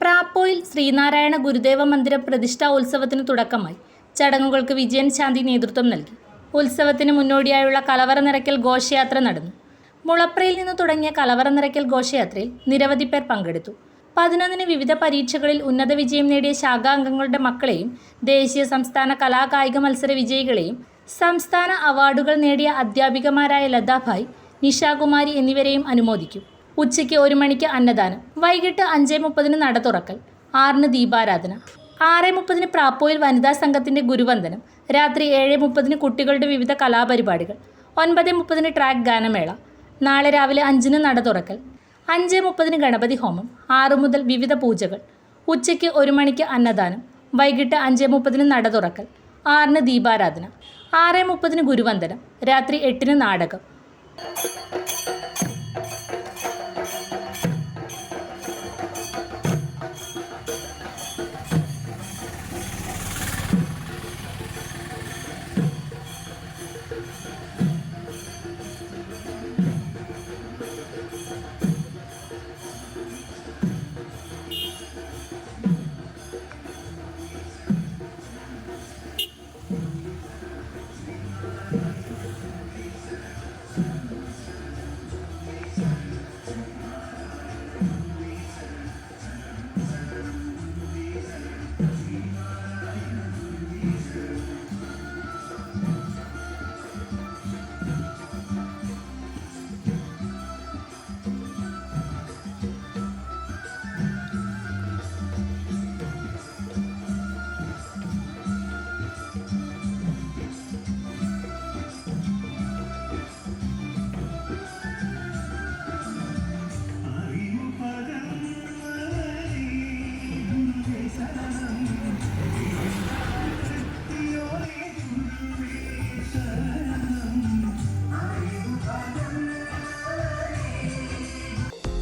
പ്രാപ്പോയിൽ ശ്രീനാരായണ ഗുരുദേവ മന്ദിര പ്രതിഷ്ഠാ ഉത്സവത്തിന് തുടക്കമായി. ചടങ്ങുകൾക്ക് വിജയൻ ശാന്തി നേതൃത്വം നൽകി. ഉത്സവത്തിന് മുന്നോടിയായുള്ള കലവറ നിറയ്ക്കൽ ഘോഷയാത്ര നടന്നു. മുളപ്രയിൽ നിന്ന് തുടങ്ങിയ കലവറ നിറയ്ക്കൽ ഘോഷയാത്രയിൽ നിരവധി പേർ പങ്കെടുത്തു. പതിനൊന്നിന് വിവിധ പരീക്ഷകളിൽ ഉന്നത വിജയം നേടിയ ശാഖാംഗങ്ങളുടെ മക്കളെയും ദേശീയ സംസ്ഥാന കലാകായിക മത്സര വിജയികളെയും സംസ്ഥാന അവാർഡുകൾ നേടിയ അധ്യാപികമാരായ ലതാഭായ് നിഷാകുമാരി എന്നിവരെയും അനുമോദിക്കും. ഉച്ചയ്ക്ക് ഒരു മണിക്ക് അന്നദാനം. വൈകിട്ട് അഞ്ച് മുപ്പതിന് നട തുറക്കൽ. ആറിന് ദീപാരാധന. ആറ് മുപ്പതിന് പ്രാപ്പോയിൽ വനിതാ സംഘത്തിന്റെ ഗുരുവന്ദനം. രാത്രി ഏഴ് മുപ്പതിന് കുട്ടികളുടെ വിവിധ കലാപരിപാടികൾ. ഒൻപത് മുപ്പതിന് ട്രാക്ക് ഗാനമേള. നാളെ രാവിലെ അഞ്ചിന് നട തുറക്കൽ. അഞ്ച് മുപ്പതിന് ഗണപതി ഹോമം ആറു മുതൽ വിവിധ പൂജകൾ ഉച്ചയ്ക്ക് ഒരു മണിക്ക് അന്നദാനം വൈകിട്ട് അഞ്ച് മുപ്പതിന് നട തുറക്കൽ ആറിന് ദീപാരാധന ആറ് മുപ്പതിന് ഗുരുവന്ദനം രാത്രി എട്ടിന് നാടകം.